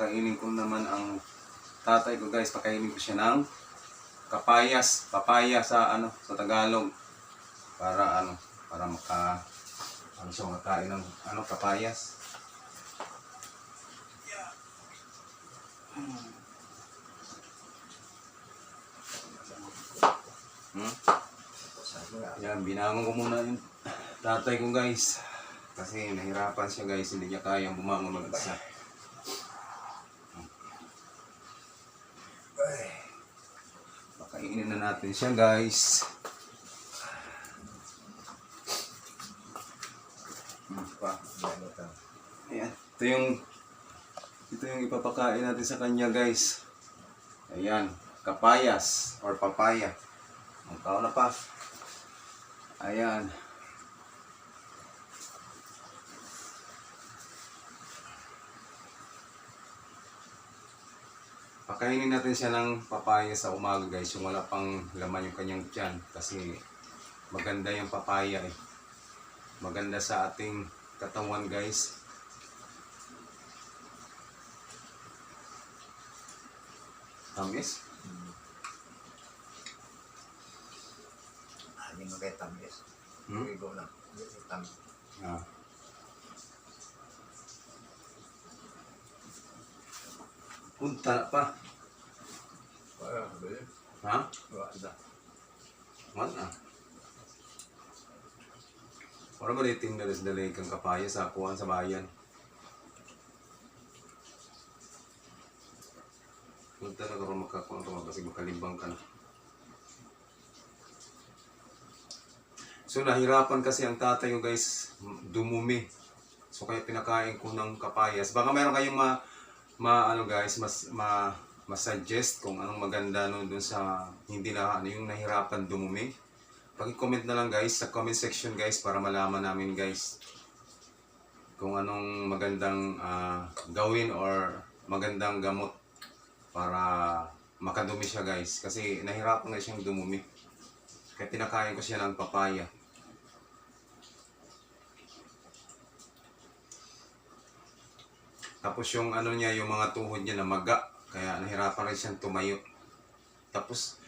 kakainin ko naman ang tatay ko guys. Pakainin ko siya ng kapayas. Papaya sa ano sa Tagalog. Para ano, para maka ano siya makakain ng ano kapayas. Hmm? Yan, binangon ko muna yung tatay ko guys. Kasi nahirapan siya guys, hindi niya kayang bumangon mag-isa. Pakainin na natin siya guys. Hmm. Ayan. Ito yung ito yung ipapakain natin sa kanya guys. Ayan, kapayas or papaya. Ang tao na pa. Ayan. Pakainin natin siya ng papaya sa umaga guys, yung wala pang laman yung kanyang tiyan. Kasi maganda yung papaya eh. Maganda sa ating katawan guys. Tamis? Hindi mo kaya tamis. Hmm? Hindi ko ko tamis. Ah. Punta na pa. Wala, bili. Ha? Wala. Wala. Wala ba dating na rin dalay kang kapaya sa kuwan sa bayan? Punta na karoon makakuha ka kasi makalimbang ka na. So nahirapan kasi ang tatay ko guys dumumi. So kaya pinakain ko ng kapayas. Baka meron kayong ma, ma ano guys, mas ma ma-suggest kung anong maganda no dun sa hindi na ano yung nahirapan dumumi. Paki-comment na lang guys sa comment section guys para malaman namin guys kung anong magandang ah, gawin or magandang gamot para makadumi siya guys kasi nahirapan na siyang dumumi. Kaya pinakain ko siya ng papaya. Tapos yung ano niya, yung mga tuhod niya na maga. Kaya nahirapan rin siyang tumayo. Tapos,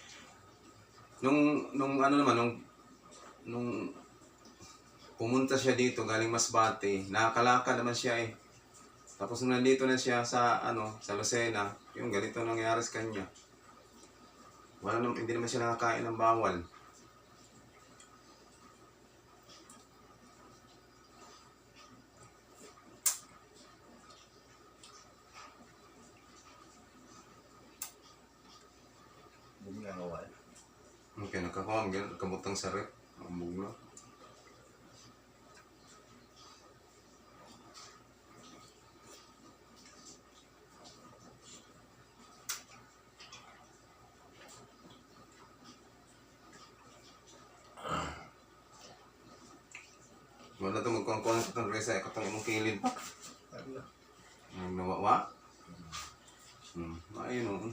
nung, nung ano naman, nung, nung pumunta siya dito, galing Masbate, nakakalakad naman siya eh. Tapos nung nandito na siya sa, ano, sa Lucena, yung ganito nangyari sa kanya. Wala naman, hindi naman siya nakakain ng bawal. Okay, nakakuha, ang ganun, kamutang sarip. Ang buglo. Wala ito magkongkong sa itong resa, ikaw itong imong kilid pa. Ang nawawa. Hmm, ayun o.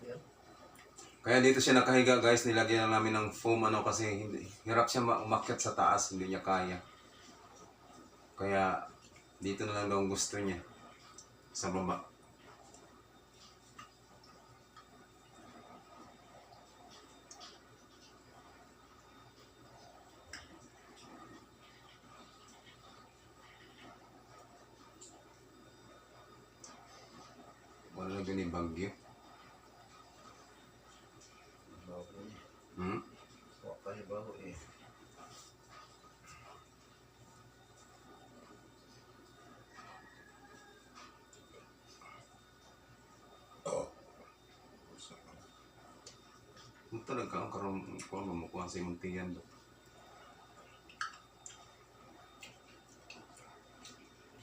Yan. Kaya dito siya nakahiga guys, nilagyan na namin ng foam ano kasi hindi, hirap siya ma- umakyat sa taas, hindi niya kaya. Kaya dito na lang daw gusto niya sa baba. Wala na yung bagyo. Hmm? Wala pa yung baho eh. Kung talaga ang karoon kung ano mo kung sa imong tiyan do.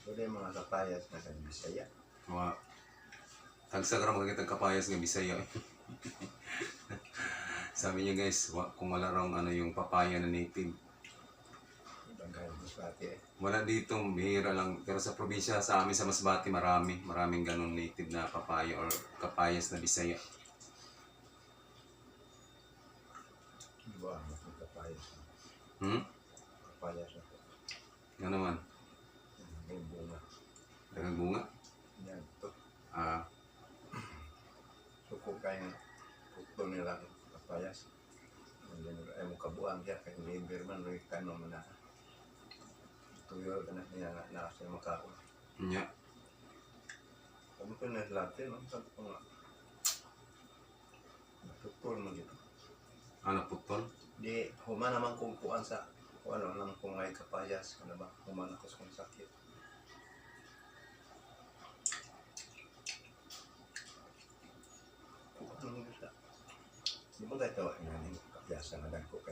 Wala yung mga kapayas na sa Bisaya. Mga tagsa karon makikita kapayas nga Bisaya. Sabi niya guys, kung wala raw ano yung papaya na native. Wala dito, bihira lang. Pero sa probinsya, sa amin sa Masbate, marami. Maraming ganun native na papaya or kapayas na bisaya. Di ba? Ang kapayas. Hmm? Kapayas. Yan naman. May bunga. Dagang bunga. Yan. Ah, Suko kayo pukto nila. Kapayas. Yan. Ay mo kabuang. Kaya liber man. Rin kanong na. Tuyo ka na niya na nasa makao. nya. Ano ko na latte, no? Sabi ko nga. Tutol mo dito. Ano, putol? Di, human naman kung kuan sa kung ano lang kung may kapayas. Ano ba? Human ako sa sakit. Maganda ito. Yan, yung kakyasan na lang ko